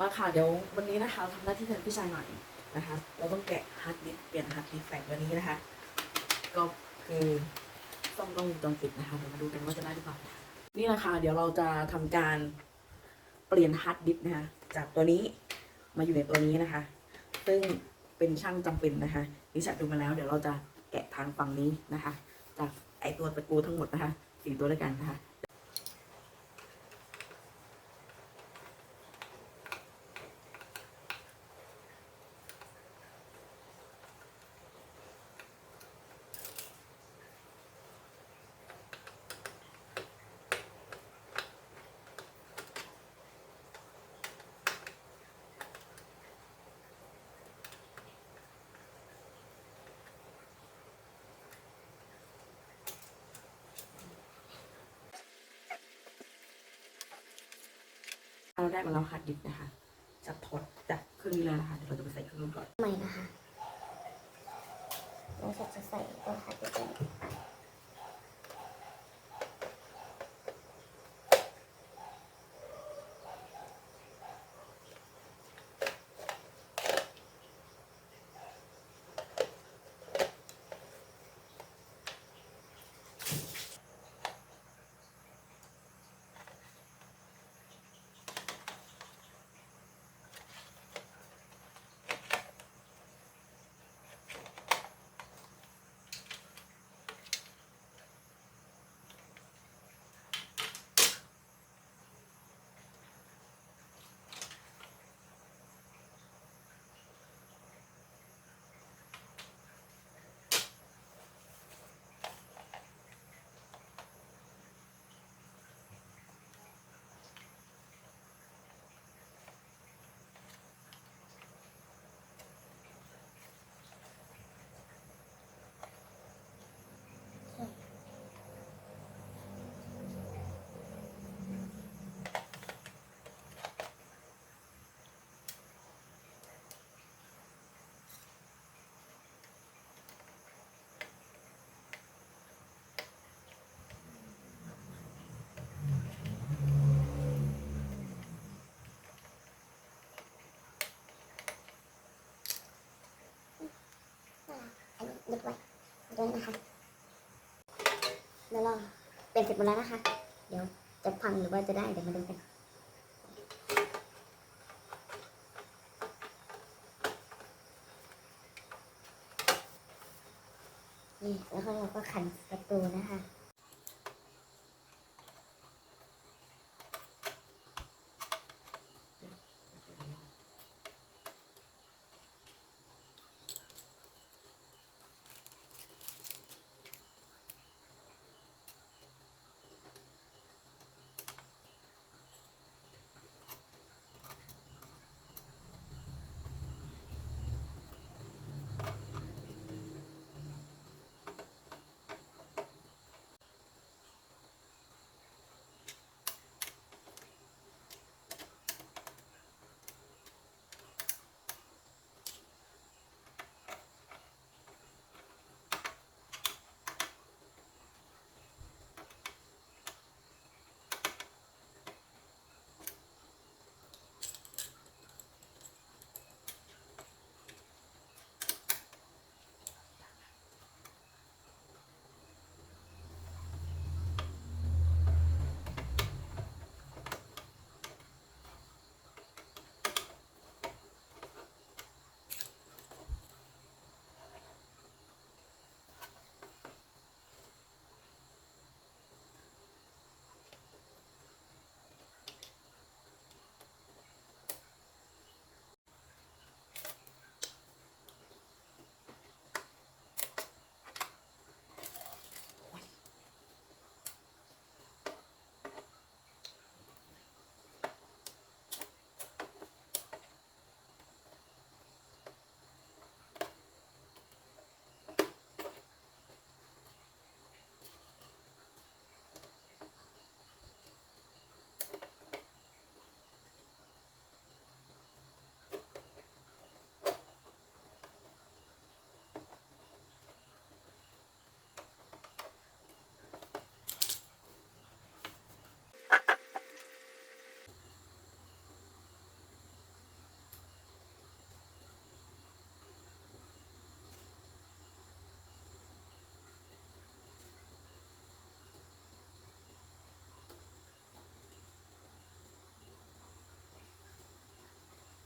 มาค่ะเดี๋ยววันนี้นะคะทำหน้าที่แทนพี่ชายหน่อยนะคะ เราต้องแกะฮาร์ดดิสเปลี่ยนฮาร์ดดิสก์แฝงตัวนี้นะคะ ก็คือต้องต้องวงจรปิดนะคะเดี๋ยวมาดูกันว่าจะได้หรือเปล่านี่นะคะเดี๋ยวเราจะทำการเปลี่ยนฮาร์ดดิสนะคะจากตัวนี้มาอยู่ในตัวนี้นะคะ ซึ่งเป็นช่างจำเป็นนะคะนิชัดดูมาแล้ว เดี๋ยวเราจะแกะทางฝั่งนี้นะคะ จากไอตัวตะกูทั้งหมดนะคะสี่ตัวด้วยกันนะคะ เราได้มาแล้วค่ะดิบนะคะจากถอดจากเครื่องนี้แล้วนะคะเดี๋ยวเราจะไปใส่เครื่องนู้นก่อนใหม่นะคะเราจะใส่ตัวคัดเด็กอันนี้ดึกไว้ ด้วยนะคะเดี๋ยวเราเปลี่ยนเสร็จหมดแล้วนะคะ เดี๋ยวจะพังหรือว่าจะได้เดี๋ยวมาดูกันนี่แล้วก็เราก็ขันประตูนะคะ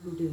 ดู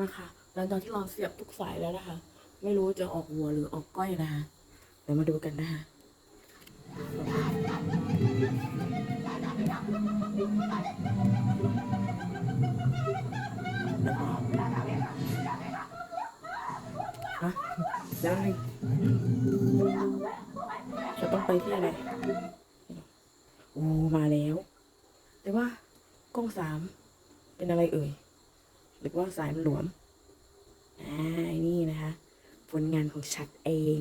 นะคะ หลังจากที่เราเสียบทุกสายแล้วนะคะ ไม่รู้จะออกหัวหรือออกก้อยนะคะเดี๋ยวมาดูกันนะคะฮะเดี๋ยวนึงจะต้องไปที่อะไรโอ้มาแล้ว แต่ว่ากล้องสามเป็นอะไรเอ่ย หรือว่าสายมันหลวมอ่านี่นะคะ ผลงานของชัดเอง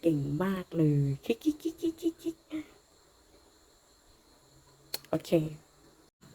เก่งมากเลยคิกคิกคิกคิกคิกคิกโอเค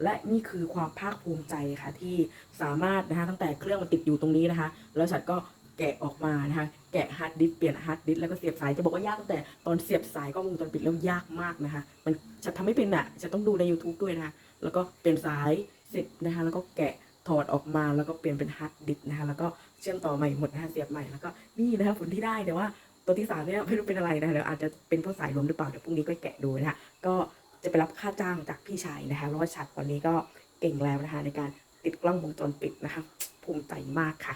และนี่คือความภาคภูมิใจค่ะที่สามารถนะคะตั้งแต่เครื่องมันติดอยู่ตรงนี้นะคะ แล้วฉัดก็แกะออกมานะคะ แกะฮาร์ดดิสเปลี่ยนฮาร์ดดิสแล้วก็เสียบสายจะบอกว่ายากตั้งแต่ตอนเสียบสายก็วงจรปิดแล้วยากมากนะคะ มันจะทำไม่เป็นอะจะต้องดูใน YouTube ด้วยนะคะ แล้วก็เปลี่ยนสายเสร็จนะคะ แล้วก็แกะ ถอดออกมาแล้วก็เปลี่ยนเป็นฮาร์ดดิสก์นะคะแล้วก็เชื่อมต่อใหม่หมดนะคะเสียบใหม่แล้วก็นี่นะคะผลที่ได้แต่ว่าตัวที่สามเนี่ยไม่รู้เป็นอะไรนะคะเดี๋ยวอาจจะเป็นเพราะสายรวมหรือเปล่าเดี๋ยวพรุ่งนี้ก็แกะดูนะคะก็จะไปรับค่าจ้างจากพี่ชายนะคะเพราะว่าชัดตอนนี้ก็เก่งแล้วนะคะในการติดกล้องวงจรปิดนะคะภูมิใจมากค่ะ